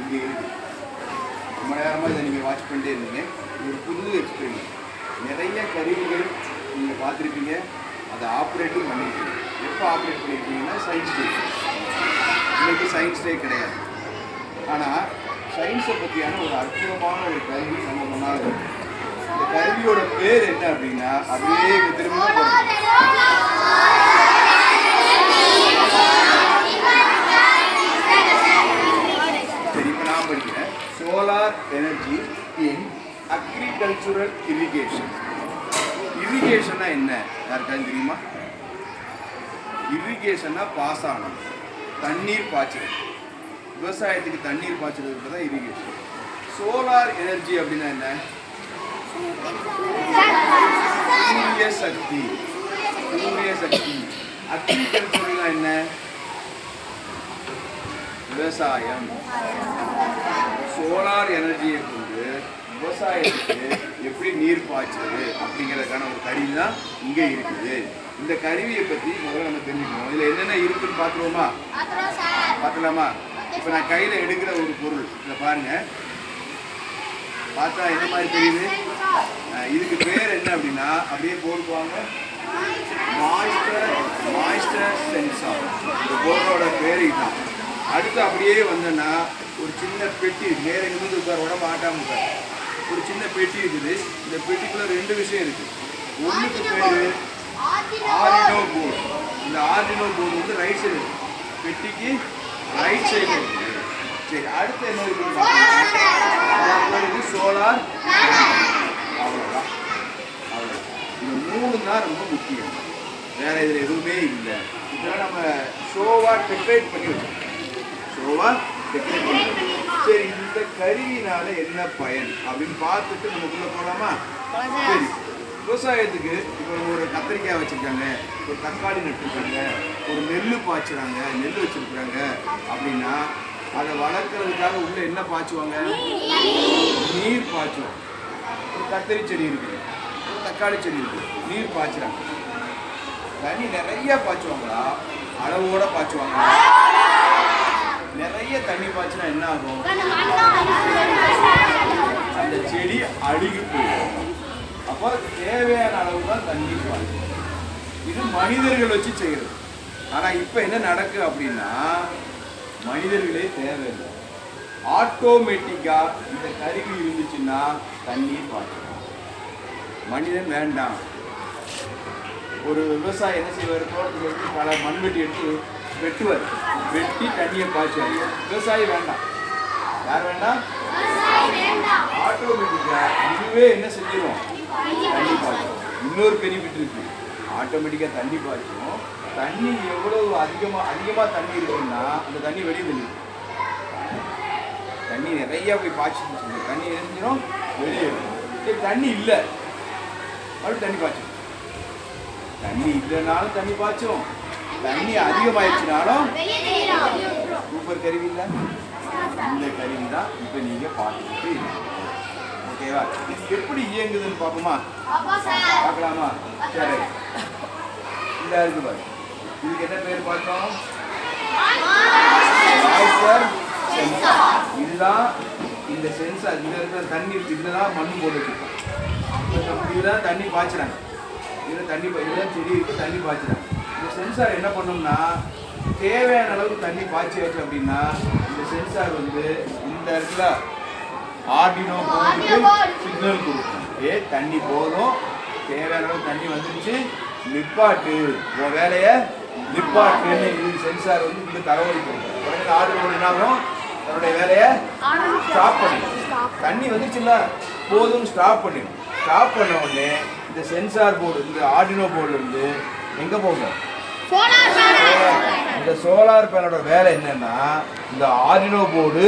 இங்கே இருக்குது ரொம்ப நேரமாக இதை நீங்கள் வாட்ச் பண்ணிட்டே இருந்தீங்க. இது ஒரு புது எக்ஸ்பீரியன்ஸ் நிறைய கருவிகள் நீங்கள் பார்த்துருப்பீங்க. அதை ஆப்ரேட்டும் பண்ணியிருக்கீங்க எப்போ ஆப்ரேட் பண்ணியிருக்கீங்கன்னா சயின்ஸ் டே இன்னைக்கு சயின்ஸ் டே கிடையாது. ஆனால் சயின்ஸை பற்றியான ஒரு அற்புதமான ஒரு கருவி நம்ம முன்னால் இந்த கருவியோட பேர் என்ன அப்படின்னா அப்படியே திரும்ப போறோம். சரி இப்போ நான் solar energy in agricultural irrigation இரிகேஷன்னா என்ன? யாருக்காவது தெரியுமா? பாஸ் பாசனம் தண்ணீர் பாய்ச்சல். விவசாயத்துக்கு தண்ணீர் பாய்ச்சல் தான் இரிகேஷன் சோலார் எனர்ஜி அப்படின்னா என்ன? சூரிய சக்தி. சூரிய சக்தி. அக்ரிகல்ச்சர்னா என்ன? விவசாயம். சோலார் எனர்ஜியை கொண்டு விவசாயத்துக்கு எப்படி நீர் பாய்ச்சது அப்படிங்கிறதுக்கான ஒரு கருவி தான் இங்கே இருக்குது. இந்த கருவியை பற்றி முதல்ல நம்ம தெரிஞ்சுக்கணும். இதில் என்னென்ன இருக்குன்னு பார்த்துருவோமா? பார்க்கலாமா இப்போ நான் கையில் எடுக்கிற ஒரு பொருள். இதை பாருங்கள் பார்த்தா என்ன மாதிரி தெரியுது? இதுக்கு பேர் என்ன அப்படின்னா அப்படியே போடுவாங்க மாய்ஸ்டர் மாய்ஸ்டர் சென்சார் இந்த பொருளோட பேர் இதுதான். அடுத்து அப்படியே வந்தோன்னா ஒரு சின்ன பெட்டி நேர நிமிந்து உட்கார் உடம்பு ஆட்டாம உட்கார். ஒரு சின்ன பெட்டி இருக்குது. இந்த பெட்டிக்குள்ள ரெண்டு விஷயம் இருக்கு. ஒன்றுக்கு பேர் ஆர்டினோ போர்டு இந்த ஆர்டினோ போர்டு வந்து ரைட் சைடு பெட்டிக்கு ரைட் சைடு சரி அடுத்து என்ன இது சோலார் அவ்வளோதான் அவ்வளோதான் இது மூணு தான் ரொம்ப முக்கியம். வேற இதில் எதுவுமே இல்லை. இதெல்லாம் நம்ம ஷோவாக டெக்கரேட் பண்ணி வச்சோம் ஷோவாக சரி இந்த கருவினால என்ன பயன்? அப்படின்னு பார்த்துட்டு நமக்குள்ள போகலாமா சரி. விவசாயத்துக்கு இப்போ ஒரு கத்திரிக்காய் வச்சுருக்காங்க ஒரு தக்காளி நட்டுருக்காங்க ஒரு நெல் பாய்ச்சுறாங்க நெல் வச்சுருக்குறாங்க அப்படின்னா அதை வளர்க்குறதுக்காக உள்ளே என்ன பாய்ச்சுவாங்க? நீர் பாய்ச்சுவோம் ஒரு கத்திரி செடி இருக்குது ஒரு தக்காளி செடி இருக்குது நீர் பாய்ச்சுறாங்க. தண்ணி நிறையா பாய்ச்சுவாங்களா? அளவோட பாய்ச்சுவாங்களா? நிறைய தண்ணி பாய்ச்சினா என்ன ஆகும் அந்த செடி அழுகி போயிடும். அப்போ தேவையான அளவு தான் தண்ணி பாய்ச்சும் இது மனிதர்கள் வச்சு செய்கிறது ஆனால் இப்போ என்ன நடக்கு அப்படின்னா மனிதர்களே தேவையில்லை. ஆட்டோமேட்டிக்காக இந்த கருவி இருந்துச்சுன்னா தண்ணீர் பாய்ச்சும் மனிதன் வேண்டாம். ஒரு விவசாயி என்ன செய்வார்? தோட்டத்தில் இருந்து பல மண்வெட்டி எடுத்து வெட்டுவார். வெட்டி தண்ணியை பாய்ச்சுவார். விவசாயி வேண்டாம். யார் வேண்டாம்? ஆட்டோமேட்டிக்காக இதுவே என்ன செஞ்சிடும் தண்ணி பாய்ச்சும் இன்னொரு பெனிஃபிட் இருக்கு. ஆட்டோமேட்டிக்காக தண்ணி பாய்ச்சும் தண்ணி எவ்வளவு அதிகமாக அதிகமாக தண்ணி இருக்குன்னா அந்த தண்ணி வெளியே தள்ளிடும். தண்ணி நிறைய போய் பாய்ச்சி தண்ணி எரிஞ்சிடும் வெளியே. சரி தண்ணி இல்லை. மறுபடியும் தண்ணி பாய்ச்சும் தண்ணி இல்லைனாலும் தண்ணி பாய்ச்சும் தண்ணி அதிகமாயிடுச்சுனாலும் சூப்பர் கருவி இல்லை இந்த கருவி தான் இப்போ நீங்கள் பார்த்துக்கிட்டு. ஓகேவா எப்படி இயங்குதுன்னு பார்ப்போமா? பார்க்கலாமா? சரி. இந்த இருக்கு பாரு. இதுக்கு என்ன பேர் பார்த்தோம்? இதுதான் இந்த சென்சார் இந்த இருக்கிற தண்ணி இதுதான் மண் போட்டு வச்சிருக்கோம் இதுதான் தண்ணி பாய்ச்சுறாங்க. இதில் தண்ணி இதுதான் செடி இருக்கு. தண்ணி பாய்ச்சுறாங்க. சென்சார் என்ன பண்ணும்னா தேவையான அளவுக்கு தண்ணி பாய்ச்சியாச்சு அப்படின்னா இந்த சென்சார் வந்து இந்த இடத்துல ஆர்டினோ போர்டுக்கு சிக்னல் கொடுக்கும். ஏ தண்ணி போதும். தேவையான அளவு தண்ணி வந்துருச்சு. நிப்பாட்டு. உன் வேலையை நிப்பாட்டுன்னு இது சென்சார் வந்து இந்த தகவல் கொடுக்கும். உடனே ஆர்டர் என்ன ஆகும் தன்னுடைய வேலையை ஸ்டாப் பண்ணிடும். தண்ணி வந்துச்சுல்ல போதும் ஸ்டாப் பண்ணிடும். ஸ்டாப் பண்ண உடனே இந்த சென்சார் போர்டு இந்த ஆர்டினோ போர்டு வந்து எங்கே போகும்? இந்த சோலார் பேனலோட வேலை என்னன்னா இந்த ஆர்டினோ போர்டு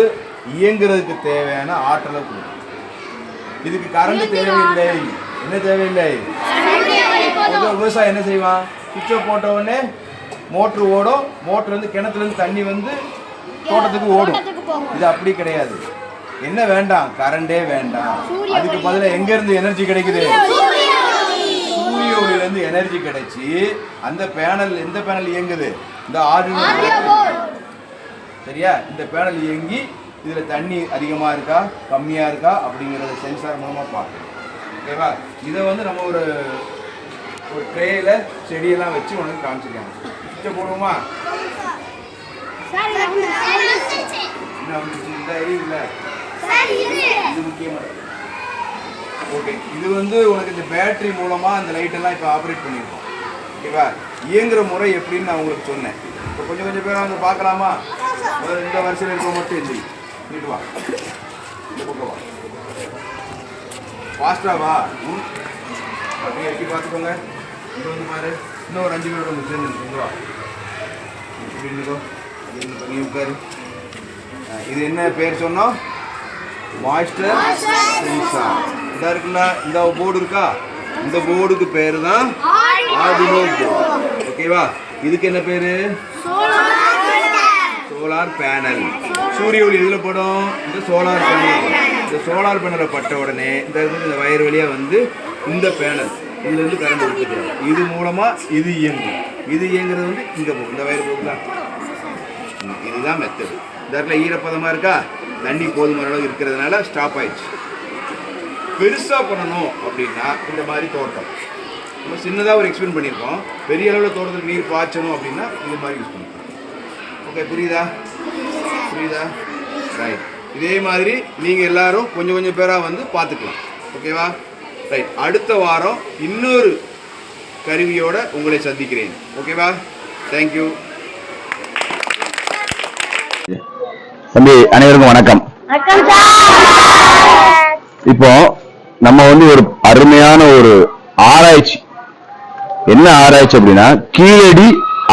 இயங்குறதுக்கு தேவையான ஆற்றலை கொடுக்கும். இதுக்கு கரண்ட் தேவையில்லை. என்ன தேவையில்லை? விவசாயம் என்ன செய்வான்? சுவிட்சை போட்ட உடனே மோட்ரு ஓடும். மோட்ரு வந்து கிணத்துல இருந்து தண்ணி வந்து தோட்டத்துக்கு ஓடும். இது அப்படி கிடையாது. என்ன வேண்டாம்? கரண்டே வேண்டாம். அதுக்கு பதிலா எங்க இருந்து எனர்ஜி கிடைக்குது இருந்து எனர்ஜி கிடைச்சி அந்த பேனல் எந்த பேனல் இயங்குது? இந்த ஆர்டினோ சரியா? இந்த பேனல் இயங்கி இதில் தண்ணி அதிகமாக இருக்கா கம்மியாக இருக்கா அப்படிங்கிறத சென்சார் மூலமாக பார்க்கணும். ஓகேவா இதை வந்து நம்ம ஒரு ஒரு ட்ரேயில் செடியெல்லாம் வச்சு உனக்கு காமிச்சிருக்காங்க. சுவிட்சை போடுவோமா? என்ன எரியுதுல இது முக்கியமாக ஓகே இது வந்து உனக்கு இந்த பேட்டரி மூலமாக அந்த லைட்டெல்லாம் இப்போ ஆப்ரேட் பண்ணியிருக்கோம் ஓகேவா இயங்குற முறை எப்படின்னு நான் உங்களுக்கு சொன்னேன். இப்போ கொஞ்சம் கொஞ்சம் பேர் வந்து பார்க்கலாமா? இந்த வரிசையில் இருக்க மட்டும் எந்திரி நீட்டு வா. இந்த பக்கம் வா. ஃபாஸ்ட்டாக வா. ம். அப்படியே எட்டி பார்த்துக்கோங்க. இங்கே வந்து பாரு. இன்னும் ஒரு அஞ்சு பேரோட வந்து சேர்ந்து இங்கே வா. இருந்துக்கோ. இருந்து பண்ணி உட்காரு. இது என்ன பேர் சொன்னோம்? மாய்ஸ்டர் சென்சார் இதா இருக்குல்ல இந்த போர்டு இருக்கா? இந்த போர்டுக்கு பேரு தான் ஆர்டினோ போர்டு ஓகேவா இதுக்கு என்ன பேரு? சோலார் பேனல் சூரிய ஒளி எதில் படும்? இந்த சோலார் பேனல் இந்த சோலார் பேனலை பட்ட உடனே இந்த இந்த வயர் வழியாக வந்து இந்த பேனல் இதுலேருந்து கரண்ட் எடுத்துக்கிறோம் இது மூலமாக இது இயங்கும். இது இயங்குறது வந்து இங்கே போகும் இந்த வயர் போகுதா? தான் இதுதான் மெத்தடு இந்த இடத்துல ஈரப்பதமாக இருக்கா? தண்ணி போதுமான அளவு இருக்கிறதுனால ஸ்டாப் ஆயிடுச்சு. பெருசா பண்ணணும் அப்படின்னா இந்த மாதிரி தோட்டம். நம்ம சின்னதாக ஒரு எக்ஸ்பிளைன் பண்ணியிருக்கோம். பெரிய அளவில் தோட்டத்துக்கு நீர் பாய்ச்சணும் அப்படின்னா இது மாதிரி யூஸ் பண்ணிக்கலாம் ஓகே புரியுதா? புரியுதா? ரைட் இதே மாதிரி நீங்கள் எல்லாரும் கொஞ்சம் கொஞ்சம் பேராக வந்து பார்த்துக்கலாம். ஓகேவா ரைட் அடுத்த வாரம் இன்னொரு கருவியோட உங்களை சந்திக்கிறேன். ஓகேவா தேங்க்யூ தம்பி அனைவருக்கும் வணக்கம். இப்போ நம்ம வந்து ஒரு அருமையான ஒரு ஆராய்ச்சி. என்ன ஆராய்ச்சி அப்படின்னா கீழடி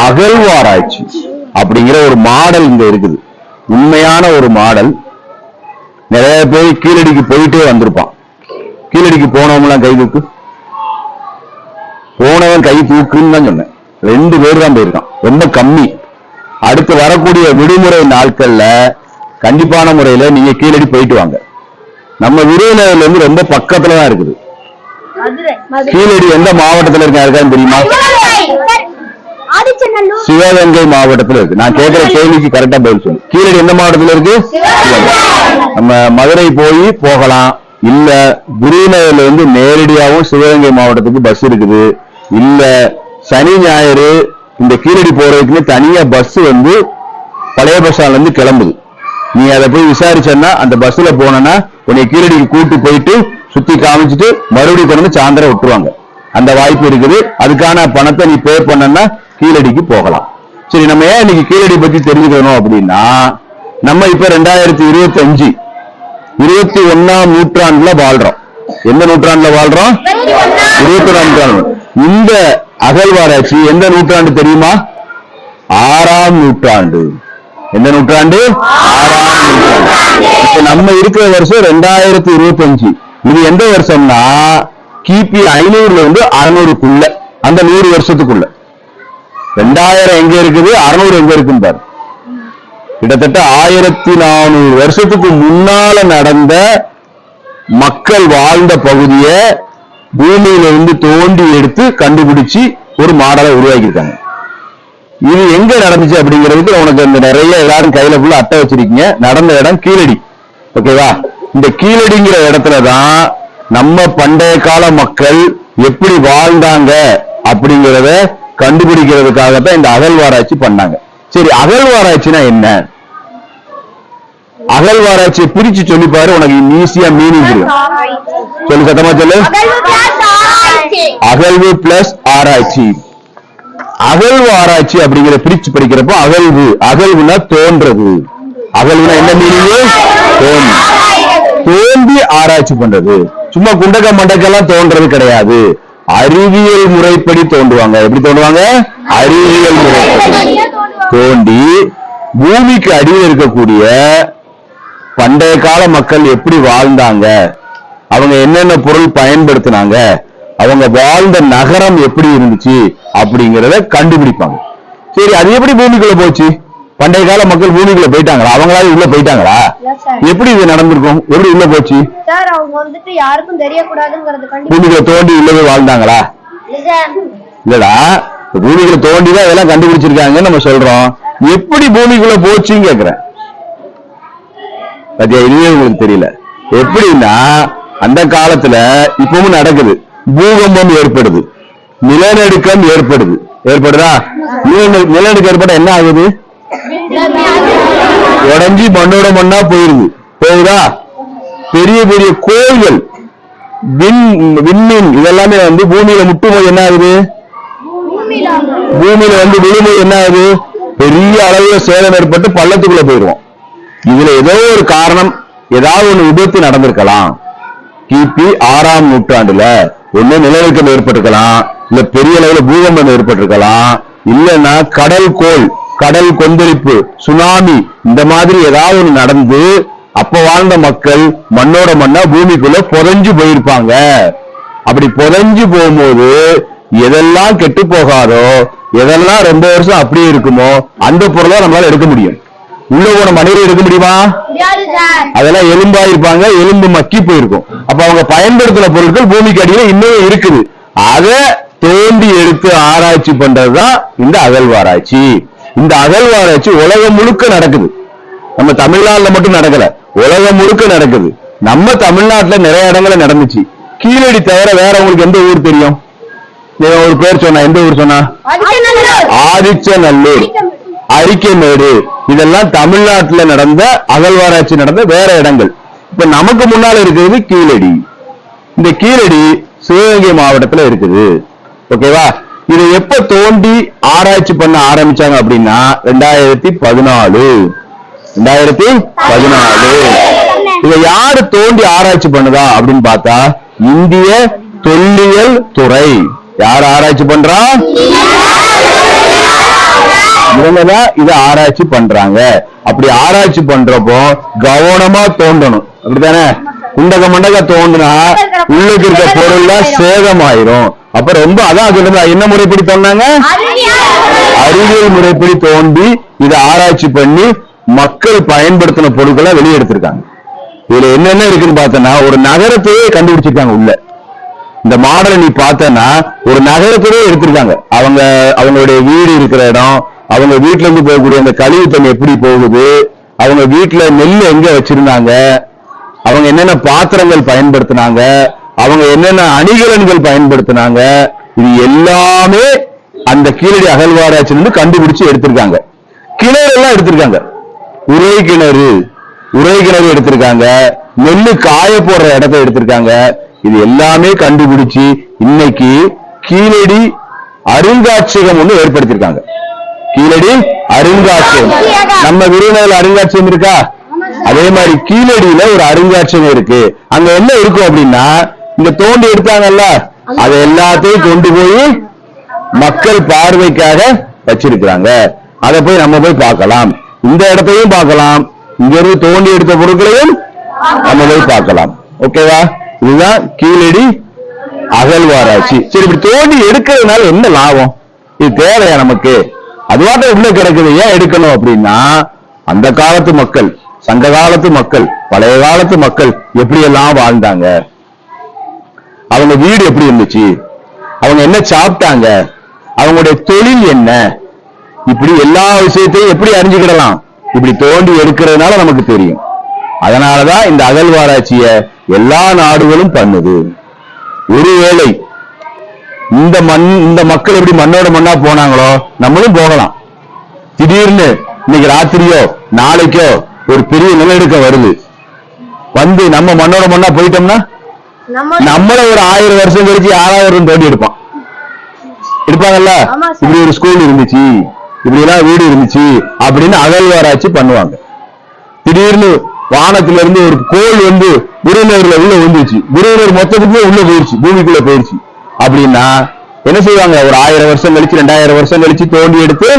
அகழ்வாராய்ச்சி அப்படிங்கிற ஒரு மாடல் இங்க இருக்குது. உண்மையான ஒரு மாடல். நிறைய பேர் கீழடிக்கு போயிட்டே வந்திருப்பான். கீழடிக்கு போனவங்களாம் கை தூக்கு. போனவன் கை தூக்குன்னு தான் சொன்னேன். ரெண்டு பேர் தான் போயிருக்கான். ரொம்ப கம்மி. அடுத்து வரக்கூடிய விடுமுறை நாட்கள்ல கண்டிப்பான முறையில நீங்க கீழடி போயிட்டு வாங்க. நம்ம விருதுநகர்ல இருந்து ரொம்ப பக்கத்துல தான் இருக்குது கீழடி எந்த மாவட்டத்துல இருக்கா இருக்கான்னு தெரியுமா? சிவகங்கை மாவட்டத்துல இருக்கு. நான் கேட்கிற கேள்விக்கு கரெக்டா பதில் சொல்லு. கீழடி எந்த மாவட்டத்துல இருக்கு. நம்ம மதுரை போய் போகலாம். இல்ல விருதுநகர்ல இருந்து நேரடியாவும் சிவகங்கை மாவட்டத்துக்கு பஸ் இருக்குது. இல்ல சனி ஞாயிறு இந்த கீழடி போறதுக்குன்னு தனியா பஸ் வந்து பழைய பஸ் ஸ்டாண்ட்ல இருந்து கிளம்புது. நீ அதை போய் விசாரிச்சேன்னா அந்த பஸ்ல போனேன்னா உன்னை கீழடிக்கு கூட்டு போயிட்டு சுத்தி காமிச்சிட்டு மறுபடியும் கொண்டு சாயந்தரம் விட்டுருவாங்க. அந்த வாய்ப்பு இருக்குது. அதுக்கான பணத்தை நீ பே பண்ணனா கீழடிக்கு போகலாம். சரி நம்ம ஏன் இன்னைக்கு கீழடி பத்தி தெரிஞ்சுக்கணும் அப்படின்னா நம்ம இப்ப ரெண்டாயிரத்தி இருபத்தி அஞ்சு இருபத்தி ஒன்னாம் நூற்றாண்டுல வாழ்றோம். எந்த நூற்றாண்டுல வாழ்றோம்? இருபத்தி ஒன்னாம் நூற்றாண்டு. இந்த அகழ்வாராய்ச்சி எந்த நூற்றாண்டு தெரியுமா? ஆறாம் நூற்றாண்டு. எந்த நூற்றாண்டு? ஆறாம் நூற்றாண்டு. இப்ப நம்ம இருக்கிற வருஷம் ரெண்டாயிரத்தி இருபத்தி அஞ்சு இது எந்த வருஷம்னா கிபி ஐநூறுல இருந்து அறுநூறுக்குள்ள அந்த நூறு வருஷத்துக்குள்ள. ரெண்டாயிரம் எங்க இருக்குது? அறுநூறு எங்க இருக்குன்னு பாரு. கிட்டத்தட்ட ஆயிரத்தி நானூறு வருஷத்துக்கு முன்னால நடந்த மக்கள் வாழ்ந்த பகுதியை பூமியில இருந்து தோண்டி எடுத்து கண்டுபிடிச்சு ஒரு மாடலை உருவாக்கியிருக்காங்க. இது எங்க நடந்துச்சு அப்படிங்கிறதுக்கு உனக்கு இந்த நிறைய எல்லாரும் கையில ஃபுல்லா அட்டை வச்சிருக்கீங்க. நடந்த இடம் கீழடி. ஓகேவா இந்த கீழடிங்கிற இடத்துல தான் நம்ம பண்டைய கால மக்கள் எப்படி வாழ்ந்தாங்க அப்படிங்கிறத கண்டுபிடிக்கிறதுக்காக தான் இந்த அகழ்வாராய்ச்சி பண்ணாங்க. சரி அகழ்வாராய்ச்சினா என்ன? அகழ்வாராய்ச்சியை பிரிச்சு சொல்லி பாரு உனக்கு ஈஸியா மீனிங் புரியும். சொல்லு சத்தமா சொல்லு. அகழ்வு பிளஸ் ஆராய்ச்சி. அகழ்வு ஆராய்ச்சி அப்படிங்கிற பிரிச்சு படிக்கிறப்போ அகழ்வு அகழ்வுனா தோன்றது. அகழ்வுனா என்ன மீனிங் தோன்றி தோண்டி ஆராய்ச்சி பண்றது. சும்மா குண்டக்க மண்டக்கெல்லாம் தோன்றது கிடையாது. அறிவியல் முறைப்படி தோன்றுவாங்க. எப்படி தோன்றுவாங்க? அறிவியல் முறைப்படி. தோண்டி பூமிக்கு அடியில் இருக்கக்கூடிய பண்டைய கால மக்கள் எப்படி வாழ்ந்தாங்க? அவங்க என்னென்ன பொருள் பயன்படுத்தினாங்க? அவங்க வாழ்ந்த நகரம் எப்படி இருந்துச்சு அப்படிங்கறத கண்டுபிடிப்பாங்க. சரி அது எப்படி பூமிக்குள்ள போச்சு? பண்டைய கால மக்கள் பூமிக்குள்ள போயிட்டாங்களா? அவங்களால உள்ள போயிட்டாங்களா? எப்படி இது நடந்திருக்கும்? எப்படி உள்ள போச்சு? சார் அவங்க வந்துட்டு யாருக்கும் தெரியக்கூடாதுங்கிறது கண்டிப்பா பூமிக்குள்ள தோண்டி உள்ள போய் வாழ்ந்தாங்களா இல்லடா பூமிக்குள்ள தோண்டி தான் இதெல்லாம் கண்டுபிடிச்சிருக்காங்கன்னு நம்ம சொல்றோம். எப்படி பூமிக்குள்ள போச்சுன்னு கேக்குறேன். பாத்தியா இதுவே உங்களுக்கு தெரியல. எப்படின்னா அந்த காலத்துல இப்பவும் நடக்குது. பூகம்பம் ஏற்படுது. நிலநடுக்கம் ஏற்படுது. ஏற்படுதா? நிலநடு- நிலநடுக்கம் ஏற்பட என்ன ஆகுது? உடஞ்சி மண்ணோட மண்ணா போயிருது. போகுதா? பெரிய பெரிய கோள்கள் விண் விண்மீன் இதெல்லாமே வந்து பூமியில முட்டும்போது என்ன ஆகுது? பூமியில வந்து விழும்போது என்ன ஆகுது? பெரிய அளவுல சேதம் ஏற்பட்டு பள்ளத்துக்குள்ள போயிடுவோம். இதுல ஏதோ ஒரு காரணம் ஏதாவது ஒண்ணு விபத்து நடந்திருக்கலாம். கிபி ஆறாம் நூற்றாண்டுல ஒண்ணு நிலநடுக்கம் ஏற்பட்டிருக்கலாம் இல்ல பெரிய அளவுல பூகம்பம் ஏற்பட்டிருக்கலாம் இல்லைன்னா கடல் கோள் கடல் கொந்தளிப்பு சுனாமி இந்த மாதிரி ஏதாவது ஒண்ணு நடந்து அப்ப வாழ்ந்த மக்கள் மண்ணோட மண்ணா பூமிக்குள்ள புதஞ்சு போயிருப்பாங்க. அப்படி புதஞ்சு போகும்போது எதெல்லாம் கெட்டு போகாதோ எதெல்லாம் ரொம்ப வருஷம் அப்படியே இருக்குமோ அந்த பொருளை நம்மளால எடுக்க முடியும். உள்ள போன மனிதரை எடுக்க முடியுமா? அதெல்லாம் எலும்பா இருப்பாங்க எலும்பு மக்கி போயிருக்கும். அப்ப அவங்க பயன்படுத்தின பொருட்கள் பூமிக்கு அடியில இன்னும் இருக்குது. அதை தோண்டி எடுத்து ஆராய்ச்சி பண்றதுதான் இந்த அகழ்வாராய்ச்சி. இந்த அகழ்வாராய்ச்சி உலகம் முழுக்க நடக்குது. நம்ம தமிழ்நாட்டுல மட்டும் நடக்கல. உலகம் முழுக்க நடக்குது. நம்ம தமிழ்நாட்டுல நிறைய இடங்கள்ல நடந்துச்சு. கீழடி தவிர வேற உங்களுக்கு எந்த ஊர் தெரியும்? ஒரு பேர் சொன்னா எந்த ஊர் சொன்னா? ஆதிச்சநல்லூர். அரிக்கமேடு இதெல்லாம் தமிழ்நாட்டுல நடந்த அகழ்வாராய்ச்சி நடந்த வேற இடங்கள். இப்ப நமக்கு முன்னால இருக்கிறது கீழடி. இந்த கீழடி சிவகங்கை மாவட்டத்துல இருக்குது. ஓகேவா இதை எப்ப தோண்டி ஆராய்ச்சி பண்ண ஆரம்பிச்சாங்க அப்படின்னா ரெண்டாயிரத்தி பதினாலு. ரெண்டாயிரத்தி பதினாலு. இதை யாரு தோண்டி ஆராய்ச்சி பண்ணுதா அப்படின்னு பார்த்தா இந்திய தொல்லியல் துறை. யார் ஆராய்ச்சி பண்றா? இவங்கதான் இதை ஆராய்ச்சி பண்றாங்க. அப்படி ஆராய்ச்சி பண்றப்போ கவனமா தோண்டணும். அப்படித்தானே? குண்டக மண்டக தோண்டினா உள்ளுக்கு இருக்க பொருள்லாம் சேதமாயிரும். அப்ப ரொம்ப அதான் சொல்லுங்க என்ன முறைப்படி தோண்டாங்க அறிவியல் முறைப்படி தோண்டி இதை ஆராய்ச்சி பண்ணி மக்கள் பயன்படுத்தின பொருட்களை வெளியே எடுத்திருக்காங்க இதுல என்னென்ன இருக்குன்னு பார்த்தோம்னா ஒரு நகரத்தையே கண்டுபிடிச்சிருக்காங்க உள்ள. இந்த மாடலை நீ பார்த்தனா ஒரு நகரத்திலே எடுத்திருக்காங்க. அவங்க அவங்களுடைய வீடு இருக்கிற இடம் அவங்க வீட்டுல இருந்து போகக்கூடிய அந்த கழிவு தண்ணி எப்படி போகுது? அவங்க வீட்டுல நெல் எங்க வச்சிருந்தாங்க? அவங்க என்னென்ன பாத்திரங்கள் பயன்படுத்தினாங்க? அவங்க என்னென்ன அணிகலன்கள் பயன்படுத்தினாங்க? இது எல்லாமே அந்த கீழடி அகழ்வாராய்ச்சியிலிருந்து கண்டுபிடிச்சு எடுத்திருக்காங்க. கிணறு எல்லாம் எடுத்திருக்காங்க. உரை கிணறு உரை கிணறு எடுத்திருக்காங்க. நெல்லு காய போடுற இடத்த எடுத்திருக்காங்க. இது எல்லாமே கண்டுபிடிச்சு இன்னைக்கு கீழடி அருங்காட்சியகம் ஒன்று ஏற்படுத்தியிருக்காங்க. கீழடி அருங்காட்சியகம் நம்ம விருதுநகர் அருங்காட்சியகம் இருக்கா அதே மாதிரி கீழடியில ஒரு அருங்காட்சியகம் இருக்கு. அங்க என்ன இருக்கும் அப்படின்னா இந்த தோண்டி எடுத்தாங்கல்ல அதை எல்லாத்தையும் கொண்டு போய் மக்கள் பார்வைக்காக வச்சிருக்கிறாங்க. அதை போய் நம்ம போய் பார்க்கலாம். இந்த இடத்தையும் பார்க்கலாம். இங்க இருந்து தோண்டி எடுத்த பொருட்களையும் நம்ம போய் பார்க்கலாம். ஓகேவா? இதுதான் கீழடி அகழ்வாராய்ச்சி. சரி இப்படி தோண்டி எடுக்கிறதுனால என்ன லாபம்? இது தேவையா நமக்கு? அதுவாட்ட உள்ள கிடக்குது. ஏன் எடுக்கணும் அப்படின்னா அந்த காலத்து மக்கள் சங்க காலத்து மக்கள் பழைய காலத்து மக்கள் எப்படி எல்லாம் வாழ்ந்தாங்க? அவங்க வீடு எப்படி இருந்துச்சு? அவங்க என்ன சாப்பிட்டாங்க? அவங்களுடைய தொழில் என்ன? இப்படி எல்லா விஷயத்தையும் எப்படி அறிஞ்சுக்கிடலாம்? இப்படி தோண்டி எடுக்கிறதுனால நமக்கு தெரியும். அதனாலதான் இந்த அகழ்வாராய்ச்சிய எல்லா நாடுகளும் பண்ணுது. ஒருவேளை இந்த மண் இந்த மக்கள் எப்படி மண்ணோட மண்ணா போனாங்களோ நம்மளும் போகலாம். திடீர்னு இன்னைக்கு ராத்திரியோ நாளைக்கோ ஒரு பெரிய நிலநடுக்கம் வருது. வந்து நம்ம மண்ணோட மண்ணா போயிட்டோம்னா நம்ம நம்மள ஒரு ஆயிரம் வருஷம் கழிச்சு யாராவது தோண்டி எடுப்பான். எடுப்பாங்கல்ல. இப்படி ஒரு ஸ்கூல் இருந்துச்சு இப்படி எல்லாம் வீடு இருந்துச்சு அப்படின்னு அகழ்வாராய்ச்சி பண்ணுவாங்க. திடீர்னு வானத்துல இருந்து ஒரு கோள் வந்து விருதுநகர்ல உள்ள விழுந்துச்சு விருதுநகர் மொத்தத்துக்குமே உள்ள போயிருச்சு பூமிக்குள்ள போயிருச்சு. அப்படின்னா என்ன செய்வாங்க? ஒரு ஆயிரம் வருஷம் கழிச்சு ரெண்டாயிரம் வருஷம் கழிச்சு தோண்டி எடுத்து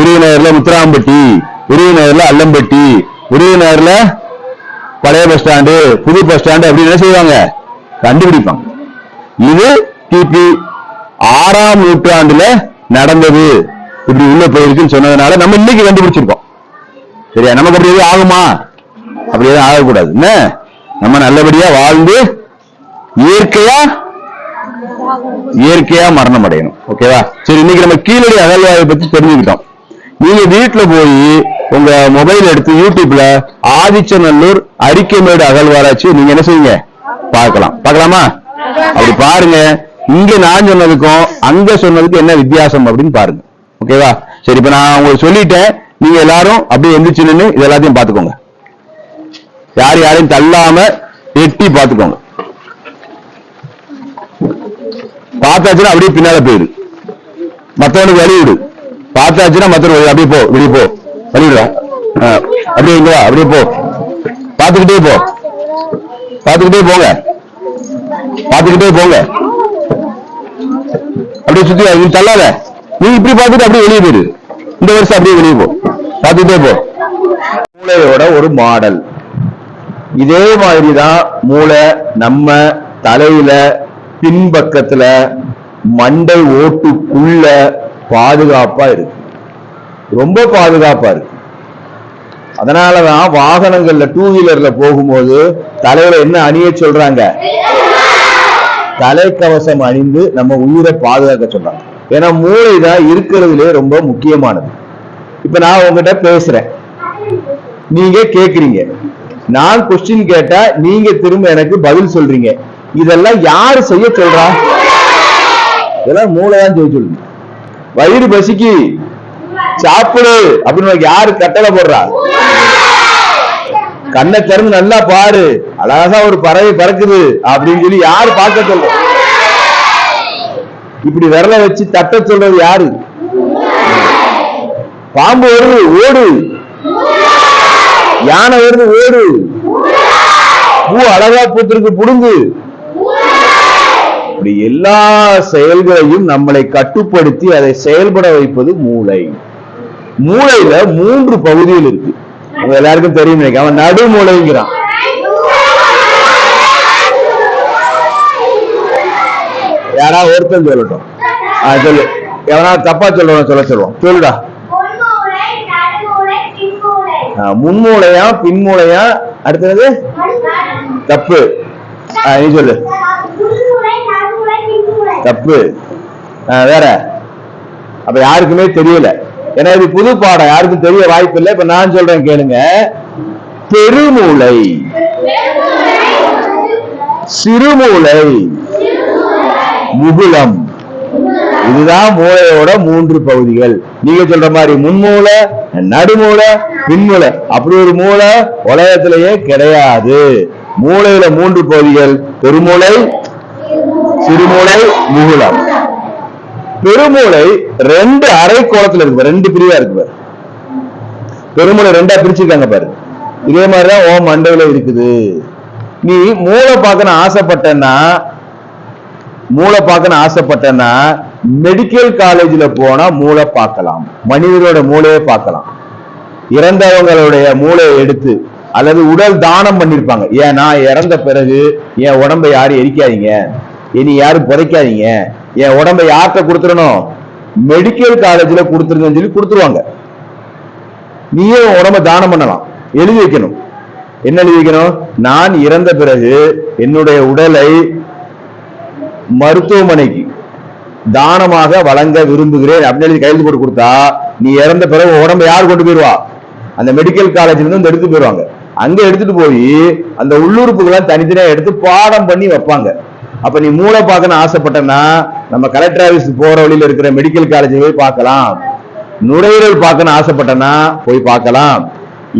உரியநகர்ல முத்துராம்பட்டி உரியநகர்ல அல்லம்பட்டி உரியநகர்ல பழைய பஸ் ஸ்டாண்டு புது பஸ் ஸ்டாண்டு அப்படின்னு என்ன செய்வாங்க? கண்டுபிடிப்பாங்க. இது கிபி ஆறாம் நூற்றாண்டுல நடந்தது. இப்படி உள்ள போயிருக்குன்னு சொன்னதுனால நம்ம இன்னைக்கு கண்டுபிடிச்சிருக்கோம். சரியா? நமக்கு அப்படி எதுவும் ஆகுமா? அப்படி எதுவும் ஆகக்கூடாது. என்ன? நம்ம நல்லபடியா வாழ்ந்து இயற்கையா இயற்கையா மரணம் அடையணும் ஓகேவா சரி இன்னைக்கு நம்ம கீழடி அகழ்வாயை பத்தி தெரிஞ்சுக்கிட்டோம். நீங்க வீட்டுல போய் உங்க மொபைல் எடுத்து யூடியூப்ல ஆதிச்சநல்லூர் அரிக்கமேடு அகழ்வாராய்ச்சி நீங்க என்ன செய்யுங்க? பார்க்கலாம். பார்க்கலாமா? அப்படி பாருங்க. இங்க நான் சொன்னதுக்கும் அங்க சொன்னதுக்கும் என்ன வித்தியாசம் அப்படின்னு பாருங்க. ஓகேவா சரி இப்ப நான் உங்களுக்கு சொல்லிட்டேன். நீங்க எல்லாரும் அப்படியே எந்திரிச்சு இது எல்லாத்தையும் பாத்துக்கோங்க யார் யாரையும் தள்ளாம எட்டி பாத்துக்கோங்க பார்த்தாச்சுன்னா அப்படியே பின்னால போயிரு மத்தவனுக்கு வழி விடு பார்த்தாச்சுன்னா மத்தவனுக்கு அப்படியே போ வெளியே போ. வழி அப்படியே இங்க அப்படியே போ. பார்த்துக்கிட்டே போ. பார்த்துக்கிட்டே போங்க. பார்த்துக்கிட்டே போங்க. அப்படியே சுத்தி நீ தள்ளாத. நீ இப்படி பார்த்துட்டு அப்படியே வெளியே போயிரு இந்த வருஷம் அப்படியே வெளியே போ. பார்த்துக்கிட்டே போ. மூளையோட ஒரு மாடல். இதே மாதிரிதான் மூளை நம்ம தலையில பின்பக்கத்துல மண்டை ஓட்டுக்குள்ள பாதுகாப்பா இருக்கு. ரொம்ப பாதுகாப்பா இருக்கு. அதனாலதான் வாகனங்கள்ல டூ வீலர்ல போகும்போது தலையில என்ன அணிய சொல்றாங்க? தலைக்கவசம் அணிந்து நம்ம உயிரை பாதுகாக்க சொல்றாங்க. ஏன்னா மூளை தான் இருக்கிறதுலே ரொம்ப முக்கியமானது. இப்ப நான் உங்ககிட்ட பேசுறேன். நீங்க கேக்குறீங்க. நான் கொஸ்டின் கேட்டா நீங்க திரும்ப எனக்கு பதில் சொல்றீங்க. இதெல்லாம் யாரு செய்ய சொல்றா? இதெல்லாம் மூளைதான் செய்ய சொல்லுங்க வயிறு பசிக்கு சாப்பிடு அப்படின்னு யாரு கட்டளை போடுறா? கண்ணை திறந்து நல்லா பாரு. அழகா ஒரு பறவை பறக்குது அப்படின்னு சொல்லி யாரு பார்க்க சொல்ற இப்படி விரல வச்சு தட்ட சொல்றது யாரு? பாம்பு வருது ஓடு. யானை வருது ஓடு. பூ அழகா பூத்திருக்கு புடுங்கு. அப்படி எல்லா செயல்களையும் நம்மளை கட்டுப்படுத்தி அதை செயல்பட வைப்பது மூளை. மூளையில மூன்று பகுதிகள் இருக்கு. உங்க எல்லாருக்கும் தெரியும் அவன் நடுமூளைங்கிறான். யாரா? ஒருத்தன் சொல்லட்டும். சொல்லு. எவனா தப்பா சொல்றவன் சொல்ல சொல்லுவான். சொல்லுடா. முன்மூளையா பின்மூளையா? அடுத்தது? தப்பு. நீ சொல்லு. தப்பு. வேற. அப்ப யாருக்குமே தெரியல. ஏன்னா இது புது பாடம் யாருக்கும் தெரிய வாய்ப்பு இல்லை இப்ப நான் சொல்றேன் கேளுங்க. பெருமூளை. சிறுமூளை. முகுளம். இதுதான் மூளையோட மூன்று பகுதிகள். நீங்க சொல்ற மாதிரி முன்மூளை நடுமூளை பின்மூளை. அப்படி ஒரு மூளை உலகத்திலேயே கிடையாது. மூளையில மூன்று பகுதிகள். பெருமூளை சிறுமூளை முகுளம் பெருமூளை ரெண்டு அரை கோலத்துல இருக்கு ரெண்டு பிரிவா இருக்கு பெருமூளை ரெண்டா பிரிச்சிருக்காங்க பாரு. இதே மாதிரிதான் ஓம் மண்டையில இருக்குது. நீ மூளை பார்க்கணும் ஆசைப்பட்டேன்னா மூளை பார்க்கணும் ஆசைப்பட்டேன்னா மெடிக்கல் காலேஜ்ல போனா மூளை பார்க்கலாம். மனிதரோட மூளையை பார்க்கலாம். இறந்தவங்களுடைய மூளையை எடுத்து அல்லது உடல் தானம் பண்ணிருப்பாங்க. ஏன் நான் இறந்த பிறகு என் உடம்பை யாரும் எரிக்காதீங்க. இனி யாரும் புதைக்காதீங்க. என் உடம்ப யார்கிட்ட கொடுத்துடணும்? மெடிக்கல் காலேஜ்ல கொடுத்துருங்கன்னு சொல்லி கொடுத்துருவாங்க. நீயே உன் உடம்ப தானம் பண்ணலாம். எழுதி வைக்கணும். என்ன எழுதி வைக்கணும்? நான் இறந்த பிறகு என்னுடைய உடலை மருத்துவமனைக்கு தானமாக வழங்க விரும்புகிறேன் அப்படின்னு எழுதி கையெழுத்து போட்டு கொடுத்தா நீ இறந்த பிறகு உடம்ப யார் கொண்டு போயிடுவா அந்த மெடிக்கல் காலேஜ்ல இருந்து எடுத்து போயிருவாங்க. அங்க எடுத்துட்டு போய் அந்த உள்ளுறுப்புகளை தனித்தனியா எடுத்து பாடம் பண்ணி வைப்பாங்க. அப்ப நீ மூளை பார்க்கணும் ஆசைப்பட்டனா நம்ம கலெக்டர் ஆபீஸ் போற வழியில இருக்கிற மெடிக்கல் காலேஜ் போய் பார்க்கலாம். நுரையீரல் பார்க்கணும் ஆசைப்பட்டனா போய் பார்க்கலாம்.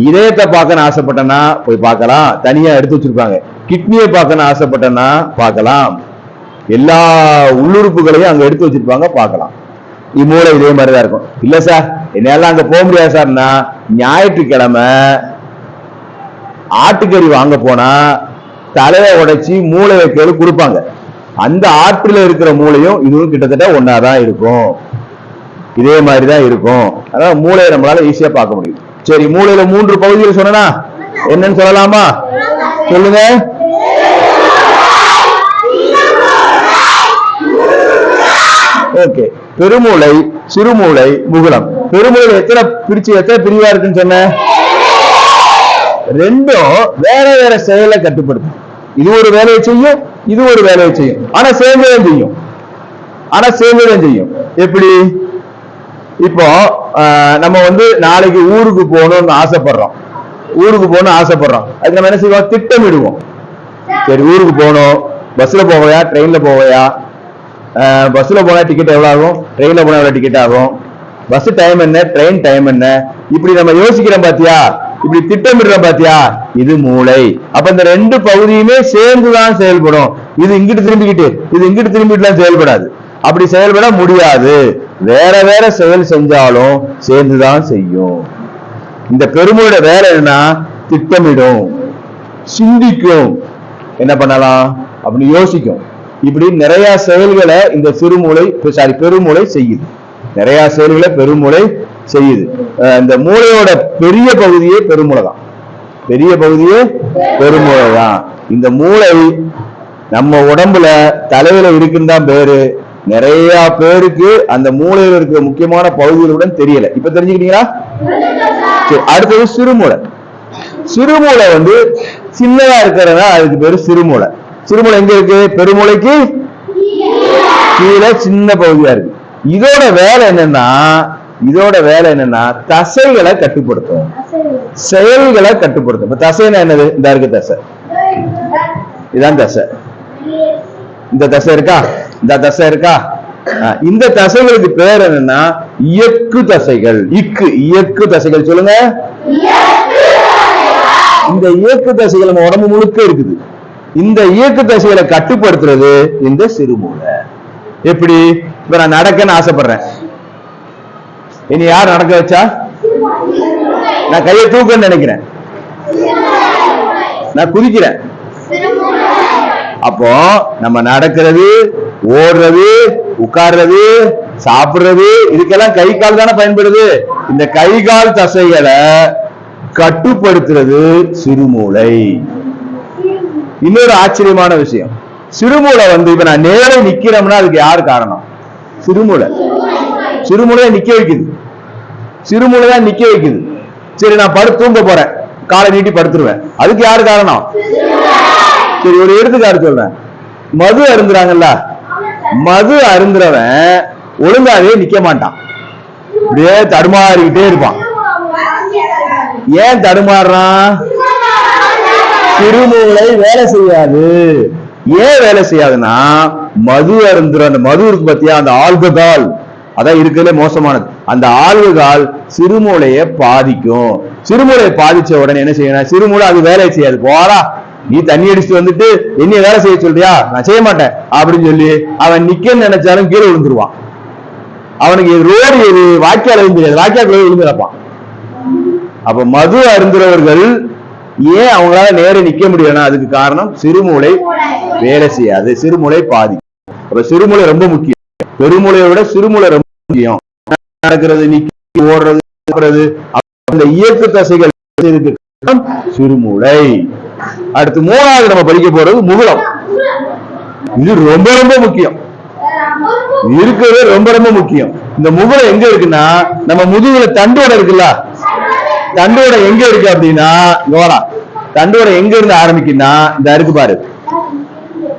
இதயத்தை பார்க்கணும் ஆசைப்பட்டனா போய் பார்க்கலாம். தனியா எடுத்து வச்சிருப்பாங்க. கிட்னியை பார்க்கணும் ஆசைப்பட்டனா பார்க்கலாம். எல்லா உள்ளுறுப்புகளையும் அங்க எடுத்து வச்சிருப்பாங்க பார்க்கலாம். இம்மூளை இதே மாதிரி தான் இருக்கும். இல்ல சார் என்னால அங்க போக முடியாது சார்னா ஞாயிற்றுக்கிழமை ஆட்டுக்கறி வாங்க போனா தலையை உடைச்சி மூளையை வைக்கல கொடுப்பாங்க. அந்த ஆற்றுல இருக்கிற மூளையும் இதுவும் கிட்டத்தட்ட ஒன்னாதான் இருக்கும். இதே மாதிரி தான் இருக்கும். அதான் மூளையை நம்மளால ஈஸியா பார்க்க முடியும். சரி மூளையில மூன்று பகுதிகள் சொன்னா என்னன்னு சொல்லலாமா? சொல்லுங்க. ஓகே. பெருமூளை சிறுமூளை முகுளம். பெருமூளை எத்தனை பிரிச்சு எத்தனை பிரிவா இருக்குன்னு சொன்ன? ரெண்டும் வேற வேற செயலை கட்டுப்படுத்தும். இது ஒரு வேலையை செய்யும் இது ஒரு வேலையை செய்யும். ஆனா சேர்ந்துதான் செய்யும். ஆனா சேர்ந்துதான் செய்யும். எப்படி? இப்போ நம்ம வந்து நாளைக்கு ஊருக்கு போகணும்னு ஆசைப்படுறோம். ஊருக்கு போகணும்னு ஆசைப்படுறோம். அதுக்கு நம்ம என்ன செய்வோம்? திட்டமிடுவோம். சரி ஊருக்கு போகணும். பஸ்ல போவையா ட்ரெயின்ல போவையா பஸ்ல போனா டிக்கெட் எவ்வளவு ஆகும்? ட்ரெயின்ல போனா எவ்வளவு டிக்கெட் ஆகும்? பஸ் டைம் என்ன? ட்ரெயின் டைம் என்ன? இப்படி நம்ம யோசிக்கிறோம் பாத்தியா? இப்படி திட்டமிடுற பாத்தியா? இது மூளை. அப்ப இந்த ரெண்டு பகுதியுமே சேர்ந்துதான் செயல்படும். இது இங்கிட்டு திரும்பிக்கிட்டு இது இங்கிட்டு திரும்பிட்டுலாம் செயல்படாது. அப்படி செயல்பட முடியாது. வேற வேற செயல் செஞ்சாலும் சேர்ந்துதான் செய்யும். இந்த பெருமையோட வேலை என்னன்னா திட்டமிடும். சிந்திக்கும். என்ன பண்ணலாம்? அப்படின்னு யோசிக்கும். இப்படி நிறைய செயல்களை இந்த சிறுமூளை சாரி பெருமூளை செய்யுது. நிறைய செயல்களை பெருமூளை செய்யுது. இந்த மூளையோட பெரிய பகுதியே பெருமூளை தான். பெரிய பகுதியே பெருமூளை தான். இந்த மூளை நம்ம உடம்புல தலையில இருக்குன்னு தான் பேரு. நிறைய பேருக்கு அந்த மூளையில இருக்கிற முக்கியமான பகுதிகளுடன் தெரியல. இப்ப தெரிஞ்சுக்கிட்டீங்களா? அடுத்தது சிறுமூளை. சிறுமூளை வந்து சின்னதா இருக்கிறதா அதுக்கு பேரு சிறுமூளை. சிறுமூளை எங்க இருக்கு? பெருமூளைக்கு கீழே சின்ன பகுதியா இருக்கு. இதோட வேலை என்னன்னா இதோட வேலை என்னன்னா தசைகளை கட்டுப்படுத்தும். செயல்களை கட்டுப்படுத்தும். இப்ப தசைன்னா என்னது? இந்த இருக்கு தசை. இதான் தசை. இந்த தசை இருக்கா? இந்த தசை இருக்கா? இந்த தசைகளுக்கு பேர் என்னன்னா இயக்கு தசைகள். இக்கு இயக்கு தசைகள். சொல்லுங்க. இந்த இயக்கு தசைகள் நம்ம உடம்பு முழுக்க இருக்குது. இந்த இயக்கு தசைகளை கட்டுப்படுத்துறது இந்த சிறுமூளை. எப்படி? இப்ப நான் நடக்கன்னு ஆசைப்படுறேன். இனி யார் நடக்க வச்சா? நான் கையை தூக்கன்னு நினைக்கிறேன். நான் குதிக்கிறேன். அப்போ நம்ம நடக்கிறது ஓடுறது உட்கார்றது சாப்பிடுறது இதுக்கெல்லாம் கை கால் தானே பயன்படுது? இந்த கை கால் தசைகளை கட்டுப்படுத்துறது சிறுமூளை. இன்னொரு ஆச்சரியமான விஷயம். சிறுமூளை வந்து இப்ப நான் நேரம் நிக்கிறோம்னா அதுக்கு யார் காரணம்? சிறுமூளை. சிறுமூளை நிக்க வைக்குது. சிறுமுலையா தான் நிக்க வைக்குது. சரி நான் படு தூங்க போறேன். காலை நீட்டி படுத்துருவேன். அதுக்கு யாரு காரணம்? சரி ஒரு எடுத்துக்காட்டு சொல்றேன். மது அருந்துறாங்கல்ல? மது அருந்துறவன் ஒழுங்காவே நிக்க மாட்டான். அப்படியே தடுமாறிக்கிட்டே இருப்பான். ஏன் தடுமாறுறான்? சிறுமூலை வேலை செய்யாது. ஏன் வேலை செய்யாதுன்னா மது அருந்துற அந்த மது இருக்கு பத்தியா அந்த ஆல்கஹால். அதான் இருக்கிறதுல மோசமானது. அந்த ஆல்கஹால் சிறுமூளையை பாதிக்கும். சிறுமூளையை பாதிச்ச உடனே என்ன செய்யணும்? சிறுமூளை அது வேலையை செய்யாது. போறா நீ தண்ணி அடிச்சுட்டு வந்துட்டு என்னைய வேலை செய்ய சொல்றியா? நான் செய்ய மாட்டேன். அப்படின்னு சொல்லி அவன் நிக்க நினைச்சாலும் கீழே விழுந்துருவான். அவனுக்கு ரோடு எது? வாய்க்கால் எதுவும் தெரியாது. வாய்க்கால் விழுந்து கிடப்பான். அப்ப மது அருந்துறவர்கள் ஏன் அவங்களால நேர நிக்க முடியலன்னா அதுக்கு காரணம் சிறுமூளை வேலை செய்யாது. சிறுமூளை பாதி அப்ப சிறுமூளை ரொம்ப முக்கியம். பெருமுளையை விட சிறுமுளை ரொம்ப முக்கியம். நடக்கிறது நிக்க ஓடுறது அந்த இயக்கு தசைகள் இதுக்கு சிறுமூளை. அடுத்து மூணாவது நம்ம படிக்க போறது முகுளம். இது ரொம்ப ரொம்ப முக்கியம். இருக்கிறது ரொம்ப ரொம்ப முக்கியம். இந்த முகுளம் எங்க இருக்குன்னா நம்ம முதுகுல தண்டோட இருக்குல்ல? தண்டோட எங்க இருக்கு அப்படின்னா இங்க தண்டோட எங்க இருந்து ஆரம்பிக்குன்னா இந்த இருக்கு பாரு.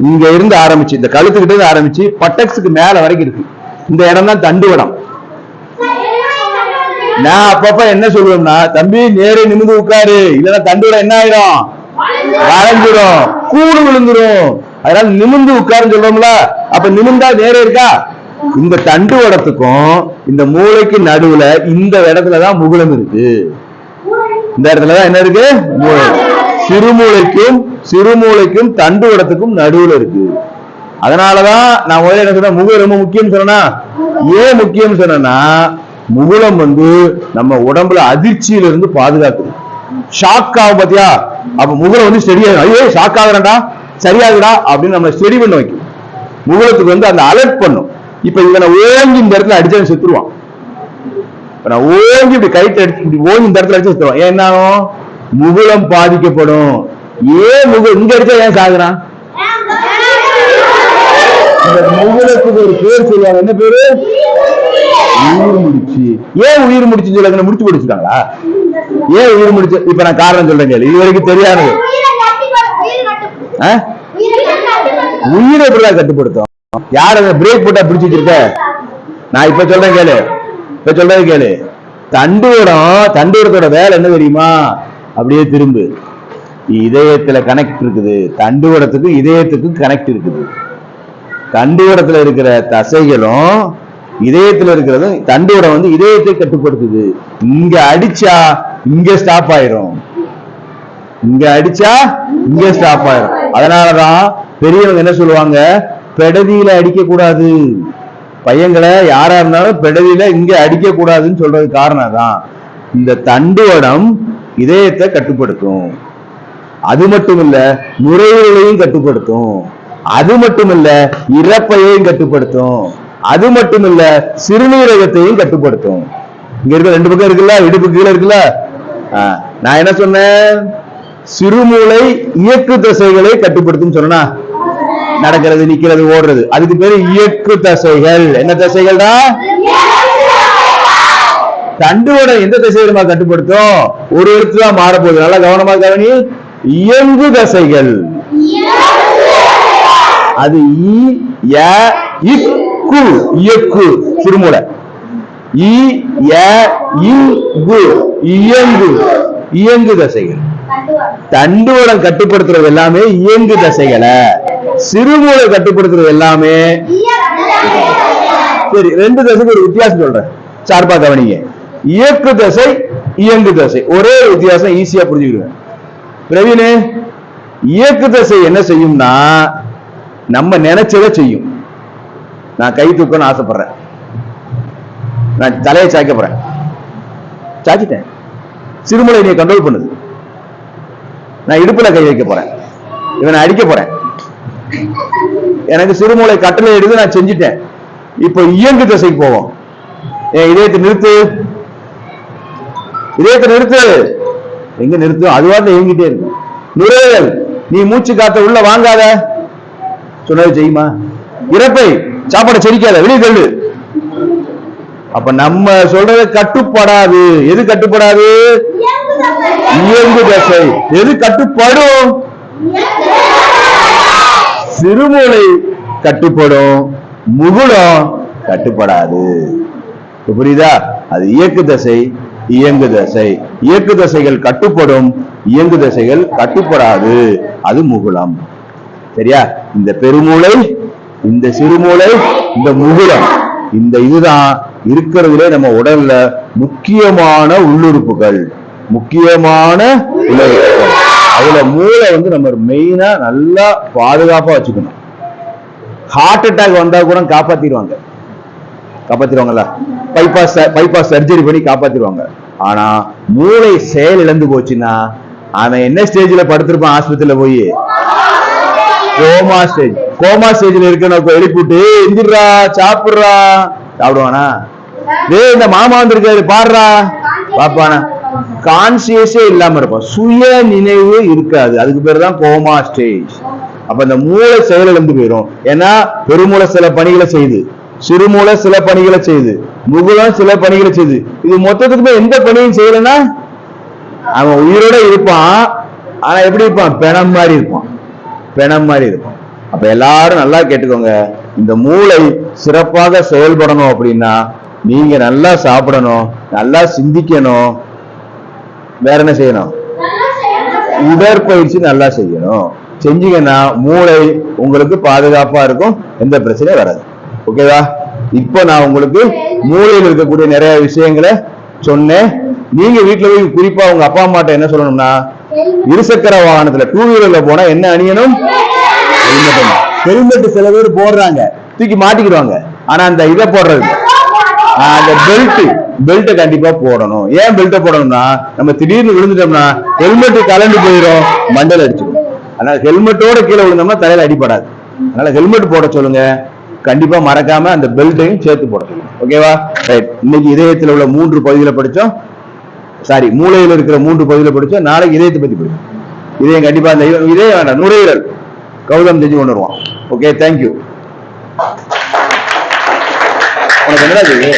இங்க இருந்து ஆரம்பிச்சு இந்த கழுத்துக்கிட்ட இருந்து ஆரம்பிச்சு பட்டக்ஸுக்கு மேல வரைக்கும் இருக்கு. இந்த இடம் தான் தண்டுவடம். நான் அப்பப்ப என்ன சொல்லுவேன்னா தம்பி நேரே நிமிந்து உட்காரு. இல்லைன்னா தண்டுவடம் என்ன ஆயிடும் வளைஞ்சிரும் கூடு விழுந்துரும். அதனால நிமிந்து உட்காருன்னு சொல்றோம்ல அப்ப நிமிந்தா நேரே இருக்கா? இந்த தண்டுவடத்துக்கும் இந்த மூளைக்கு நடுவுல இந்த இடத்துலதான் முகுளம் இருக்கு. இந்த இடத்துலதான் என்ன இருக்கு? மூளை. சிறுமூளைக்கும் சிறுமூளைக்கும் தண்டுவடத்துக்கும் நடுவுல இருக்கு. அதனாலதான் நான் முதல்ல என்ன சொன்னேன்? முகம் ரொம்ப முக்கியம் சொன்னா ஏன் முக்கியம் சொன்னா முகுளம் வந்து நம்ம உடம்புல அதிர்ச்சியில இருந்து பாதுகாக்குது ஷாக் ஆகும் பாத்தியா? அப்ப முகுளம் வந்து சரியாகும் ஐயோ ஷாக் ஆகுறேன்டா. சரியாகுடா அப்படின்னு நம்ம ஸ்டெடி பண்ண வைக்கும். முகுளத்துக்கு வந்து அந்த அலர்ட் பண்ணும். இப்ப இவனை ஓங்கி இந்த இடத்துல அடிச்சவன் செத்துருவான். நான் ஓங்கி இப்படி கைட்டு அடிச்சு இப்படி ஓங்கி இந்த இடத்துல அடிச்சு செத்துருவான். ஏன் என்ன ஆகும்? முகுளம் பாதிக்கப்படும். ஏன் முகு இங்க அடிச்சா ஏன் சாகுறான்? இந்த முகுளத்துக்கு ஒரு பேர் சொல்லுவாங்க. என்ன பேரு? உயிர் முடிச்சு. ஏன் உயிர் முடிச்சுன்னு சொல்லுங்க முடிச்சு கொடுத்துட்டாங்களா ஏன் உயிர் முடிச்சு? இப்ப நான் காரணம் சொல்றேன் கேளு. இது வரைக்கும் தெரியாதது. ஆ? உயிரை எப்படிதான் கட்டுப்படுத்தும்? யார் அந்த பிரேக் போட்டா பிடிச்சிட்டு இருக்க நான் இப்ப சொல்றேன் கேளு. இப்ப சொல்றது கேளு. தண்டுவடம் தண்டூரத்தோட வேலை என்ன தெரியுமா? அப்படியே திரும்பு. இதயத்துல கனெக்ட் இருக்குது. தண்டுவடத்துக்கும் இதயத்துக்கும் கனெக்ட் இருக்குது. தண்டுவடத்துல இருக்கிற தசைகளும் இதயத்துல இருக்கிறதும் தண்டுவடம் வந்து இதயத்தை கட்டுப்படுத்துது. இங்க அடிச்சா இங்க ஸ்டாப் ஆயிரும். இங்க அடிச்சா இங்க ஸ்டாப் ஆயிரும். அதனாலதான் பெரியவங்க என்ன சொல்லுவாங்க? பெடதியில அடிக்க கூடாது பையங்களை யாரா இருந்தாலும் பெடதியில இங்க அடிக்க கூடாதுன்னு சொல்றது காரணம் தான் இந்த தண்டுவடம் இதயத்தை கட்டுப்படுத்தும். அது மட்டும் இல்ல நுரையீரலையும் கட்டுப்படுத்தும். அது மட்டும் இல்ல இறப்பையையும் கட்டுப்படுத்தும். அது மட்டும் இல்ல சிறுநீரகத்தையும் கட்டுப்படுத்தும். இங்க இருக்க ரெண்டு பக்கம் இருக்குல்ல? இடுப்பு கீழே இருக்குல்ல? நான் என்ன சொன்னேன்? சிறுமூளை இயக்கு தசைகளை கட்டுப்படுத்தும் சொன்னா நடக்கிறது நிக்கிறது ஓடுறது. அதுக்கு பேரு இயக்கு தசைகள். என்ன தசைகள்டா? தண்டுவோட எந்த திசைகளுமா கட்டுப்படுத்தும் ஒரு எழுத்து தான் மாறப்போகுது. நல்லா கவனமா கவனி இயங்கு தசைகள். அது இக்கு இயக்கு சிறுமூளை இ ய இங்கு இயங்கு. இயங்கு தசைகள். தண்டுவடம் கட்டுப்படுத்துறது எல்லாமே இயங்கு தசைகளை. சிறுமூளை கட்டுப்படுத்துறது எல்லாமே சரி ரெண்டு தசைக்கு ஒரு வித்தியாசம் சொல்றேன். சார்பா கவனிங்க. இயக்கு தசை இயங்கு தசை. ஒரே வித்தியாசம் ஈஸியா புரிஞ்சுக்கிடுவேன். பிரவீனு இயக்கு தசை என்ன செய்யும்னா நம்ம நினைச்சதை செய்யும். நான் கை தூக்கணும்னு ஆசைப்படுறேன். நான் தலையை சாய்க்க போறேன். சாய்ச்சிட்டேன். சிறுமலை நீ கண்ட்ரோல் பண்ணுது. நான் இடுப்புல கை வைக்க போறேன். இவனை அடிக்க போறேன். எனக்கு சிறுமூளை கட்டளை எடுத்து நான் செஞ்சுட்டேன். இப்போ இயங்கு திசைக்கு போவோம். என் இதயத்தை நிறுத்து. இதயத்தை நிறுத்து. எங்க நிறுத்தும்? அதுவாக இயங்கிட்டே இருக்கும். நுரையீரல். நீ மூச்சு காத்த உள்ள வாங்காத. சொன்னது செய்யுமா? இறப்பை. சாப்பாடை செரிக்காத. வெளியே தள்ளு அப்ப நம்ம சொல்றது கட்டுப்படாது. எது கட்டுப்படாது? இயங்கு தசை. எது கட்டுப்படும்? சிறுமூளை கட்டுப்படும். முகுடம் கட்டுப்படாது. புரியுதா? அது இயக்கு தசை. இயங்கு தசை. இயக்கு தசைகள் கட்டுப்படும். இயங்கு தசைகள் கட்டுப்படாது. அது முகுளம் சரியா? இந்த பெருமூளை இந்த சிறுமூளை இந்த முகுளம் இந்த இதுதான் இருக்கிறதுலே நம்ம உடல்ல முக்கியமான உள்ளுறுப்புகள். முக்கியமான உள்ளுறுப்புகள். அதுல மூளை வந்து நம்ம மெயினா நல்லா பாதுகாப்பா வச்சுக்கணும். ஹார்ட் அட்டாக் வந்தா கூட காப்பாத்திடுவாங்க. காப்பாத்திடுவாங்கல்ல பைபாஸ் பைபாஸ் சர்ஜரி பண்ணி காப்பாத்திடுவாங்க ஆனா மூளை செயல் இழந்து போச்சுன்னா அவன் என்ன ஸ்டேஜ்ல படுத்திருப்பான் ஆஸ்பத்திரியில போய்? கோமா ஸ்டேஜ் கோமா ஸ்டேஜ்ல இருக்க எழுப்பிட்டு எந்திரா சாப்பிடுறா. சாப்பிடுவானா? டேய் இந்த மாமா வந்திருக்காரு பாடுறா பாப்பானா கான்சியஸே இல்லாம இருப்பான். சுய நினைவு இருக்காது. அதுக்கு பேர் தான் கோமா ஸ்டேஜ் அப்ப இந்த மூளை செயல் இழந்து போயிடும் ஏன்னா பெருமூளை சில பணிகளை செய்து சிறுமூல சில பணிகளை செய்யுது முகுலம் சில பணிகளை செய்யுது இது மொத்தத்துக்குமே எந்த பணியும் செய்யலன்னா அவன் உயிரோட இருப்பான். ஆனா எப்படி இருப்பான்? பிணம் மாதிரி இருப்பான். பிணம் மாதிரி இருப்பான். அப்ப எல்லாரும் நல்லா கேட்டுக்கோங்க. இந்த மூளை சிறப்பாக செயல்படணும் அப்படின்னா நீங்க நல்லா சாப்பிடணும் நல்லா சிந்திக்கணும். வேற என்ன செய்யணும்? உடற்பயிற்சி நல்லா செய்யணும். செஞ்சீங்கன்னா மூளை உங்களுக்கு பாதுகாப்பா இருக்கும். எந்த பிரச்சனையும் வராது. ஓகேவா? இப்போ நான் உங்களுக்கு மூளையில் இருக்கக்கூடிய நிறைய விஷயங்களை சொன்னேன். நீங்க வீட்டுல போய் குறிப்பா உங்க அப்பா அம்மாட்ட என்ன சொல்லணும்னா இருசக்கர வாகனத்துல டூ வீலர்ல போனா என்ன அணியணும்? ஹெல்மெட். சில பேர் போடுறாங்க. தூக்கி மாட்டிக்கிடுவாங்க. ஆனா அந்த இதை போடுறது அந்த பெல்ட் பெல்ட்டை கண்டிப்பா போடணும். ஏன் பெல்ட்டை போடணும்னா நம்ம திடீர்னு விழுந்துட்டோம்னா ஹெல்மெட் கலண்டு போயிடும். மண்டல் அடிச்சிடும். அதனால ஹெல்மெட்டோட கீழே விழுந்தோம்னா தலையில அடிபடாது. அதனால ஹெல்மெட் போட சொல்லுங்க. கண்டிப்பா மறக்காம அந்த பெல்ட்டையும் சேர்த்து போடணும். ஓகேவா ரைட் இன்னைக்கு இதயத்தில் உள்ள மூன்று பகுதியில படிச்சோம். சாரி மூளையில் இருக்கிற மூன்று பகுதியில படிச்சோம். நாளைக்கு இதயத்தை பத்தி படிச்சோம் இதயம் கண்டிப்பா அந்த இதயம் வேண்டாம் நுரையீரல். கௌதம் செஞ்சு கொண்டு வருவான். ஓகே தேங்க்யூ உனக்கு என்னடா செய்யுது